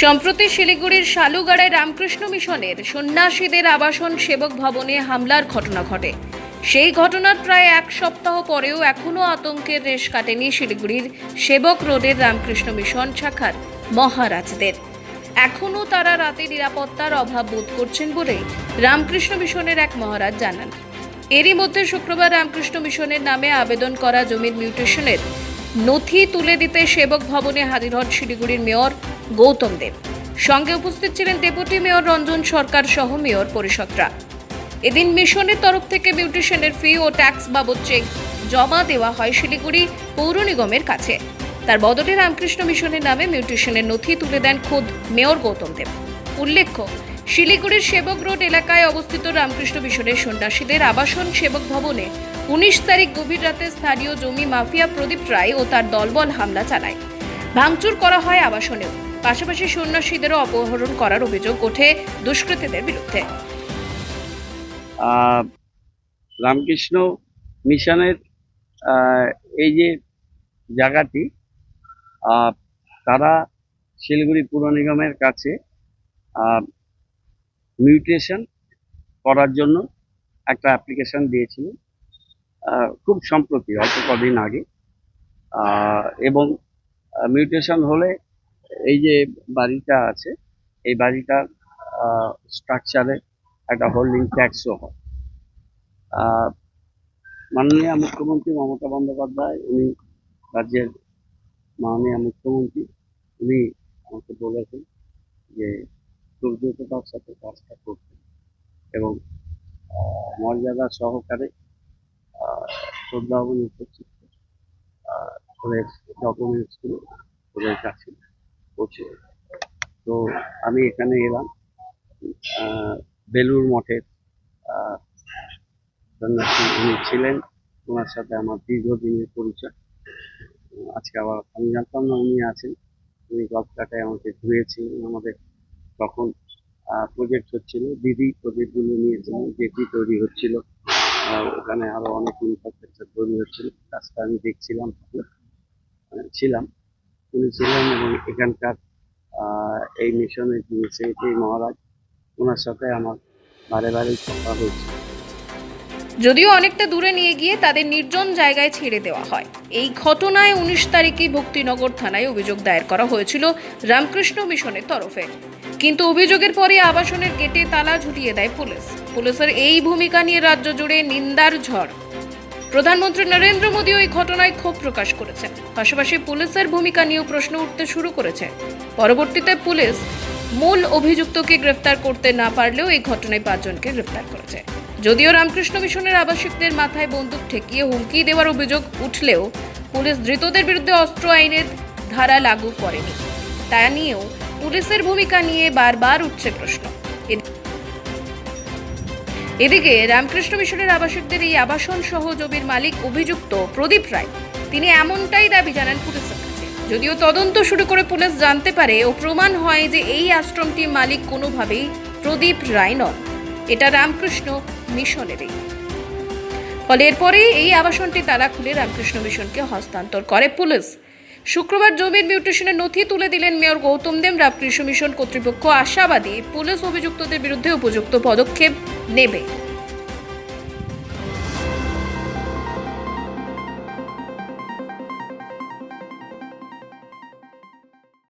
সম্প্রতি শিলিগুড়ির শালুগাড়ায় রামকৃষ্ণ মিশনের সন্ন্যাসীদের আবাসন সেবক ভবনে হামলার ঘটনা ঘটে। সেই ঘটনার প্রায় এক সপ্তাহ পরেও এখনও আতঙ্কের রেশ কাটেনি শিলিগুড়ির সেবক রোডের রামকৃষ্ণ মিশন শাখার মহারাজদের। এখনও তারা রাতে নিরাপত্তার অভাব বোধ করছেন বলে রামকৃষ্ণ মিশনের এক মহারাজ জানান। এরই মধ্যে শুক্রবার রামকৃষ্ণ মিশনের নামে আবেদন করা জমির মিউটেশনের নথি তুলে দিতে সেবক ভবনে হাজির হন শিলিগুড়ির মেয়র গৌতম দেব। সঙ্গে উপস্থিত ছিলেন ডেপুটি মেয়র রঞ্জন সরকার সহ মেয়র পরিষদরা। এদিন মিশনের তরফ থেকে মিউটেশনের ফি ও ট্যাক্স বাবদ চেক জমা দেওয়া হয় শিলিগুড়ি পৌর নিগমের কাছে। তার বদলে রামকৃষ্ণ মিশনের নামে মিউটেশনের নথি তুলে দেন খোদ মেয়র গৌতম দেব। উল্লেখ্য শিলিগুড়ির সেবক রোড এলাকায় অবস্থিত রামকৃষ্ণ মিশনের সন্ন্যাসীদের আবাসন সেবক ভবনে উনিশ তারিখ গভীর রাতে স্থানীয় জমি মাফিয়া প্রদীপ রায় ও তার দলবল হামলা চালায়। ভাঙচুর করা হয় আবাসনেও। পাশাপাশি সন্ন্যাসীদেরও অপহরণ করার অভিযোগ ওঠে দুষ্কৃতীদের বিরুদ্ধে। রামকৃষ্ণ মিশনের এই যে জায়গাটি তারা শিলিগুড়ি পুর নিগমের কাছে মিউটেশন করার জন্য একটা অ্যাপ্লিকেশন দিয়েছিল। খুব সম্প্রতি অল্প কদিন আগে। এবং মিউটেশন হলে এই যে বাড়িটা আছে, এই বাড়িটার স্ট্রাকচারে একটা হোল্ডিং ট্যাক্সও হয়। মাননীয় মুখ্যমন্ত্রী মমতা বন্দ্যোপাধ্যায়, উনি রাজ্যের মাননীয় মুখ্যমন্ত্রী, উনি আমাকে বলেছেন যে খুব সাথে কাজটা করতেন। এবং মর্যাদা সহকারে শ্রদ্ধাভন উপস্থিত ওদের ডকুমেন্টসগুলো ওদের কাছে পৌঁছে তো আমি এখানে এলাম বেলুর মঠের সন্ন্যাসী উনি ছিলেন, ওনার সাথে আমার দীর্ঘদিনের পরিচয়। আজকে আবার আমি জানতাম না উনি আছেন। উনি গল্পটায় আমাকে ঘুরিয়েছিলেন, আমাদের তখন প্রজেক্ট হচ্ছিল। দিদি প্রজেক্টগুলো নিয়েছিলেন যেটি তৈরি হচ্ছিল ওখানে আরও অনেক ইনফ্রাস্ট্রাকচার তৈরি হচ্ছিল। কাজটা আমি দেখছিলাম ছিলাম উনি ছিলেন এবং এখানকার এই মিশনের যিনি সেক্রেটারি মহারাজ, ওনার সাথে আমার বারে বারে কথা হয়েছে। যদিও অনেকটা দূরে নিয়ে গিয়ে তাদের নির্জন জায়গায় ছেড়ে দেওয়া হয়। এই ঘটনায় উনিশ তারিখে ভক্তিনগর থানায় অভিযোগ দায়ের করা হয়েছিল রামকৃষ্ণ মিশনের তরফে। কিন্তু অভিযোগের পরে আবাসনের গেটে তালা ঝুটিয়ে দেয় পুলিশ। পুলিশের এই ভূমিকা নিয়ে রাজ্য জুড়ে নিন্দার ঝড়। প্রধানমন্ত্রী নরেন্দ্র মোদী ওই ঘটনায় ক্ষোভ প্রকাশ করেছেন। পাশাপাশি পুলিশের ভূমিকা নিয়েও প্রশ্ন উঠতে শুরু করেছে। পরবর্তীতে পুলিশ মূল অভিযুক্তকে গ্রেফতার করতে না পারলেও এই ঘটনায় পাঁচজনকে গ্রেফতার করেছে। যদিও রামকৃষ্ণ মিশনের আবাসিকদের মাথায় বন্দুক ঠেকিয়ে হুমকি দেওয়ার অভিযোগ উঠলেও পুলিশ ধৃতদের বিরুদ্ধে অস্ত্র আইনের ধারা লাগু করেনি। তা নিয়েও পুলিশের ভূমিকা নিয়ে বারবার উঠছে প্রশ্ন। এদিকে রামকৃষ্ণ মিশনের আবাসিকদের এই আবাসন সহ জমির মালিক অভিযুক্ত প্রদীপ রায়। তিনি এমনটাই দাবি জানান পুলিশের কাছে। যদিও তদন্ত শুরু করে পুলিশ জানতে পারে ও প্রমাণ হয় যে এই আশ্রমটির মালিক কোনোভাবেই প্রদীপ রায় নন। এটা রামকৃষ্ণ মিশনেরই। ফলে এরপরেই এই আবাসনটি তালা খুলে রামকৃষ্ণ মিশনকে হস্তান্তর করে পুলিশ। শুক্রবার জমির মিউটেশনের নথি তুলে দিলেন মেয়র গৌতম দেব। কৃষি মিশন কর্তৃপক্ষ আশাবাদী পুলিশ অভিযুক্তদের বিরুদ্ধে উপযুক্ত পদক্ষেপ নেবে।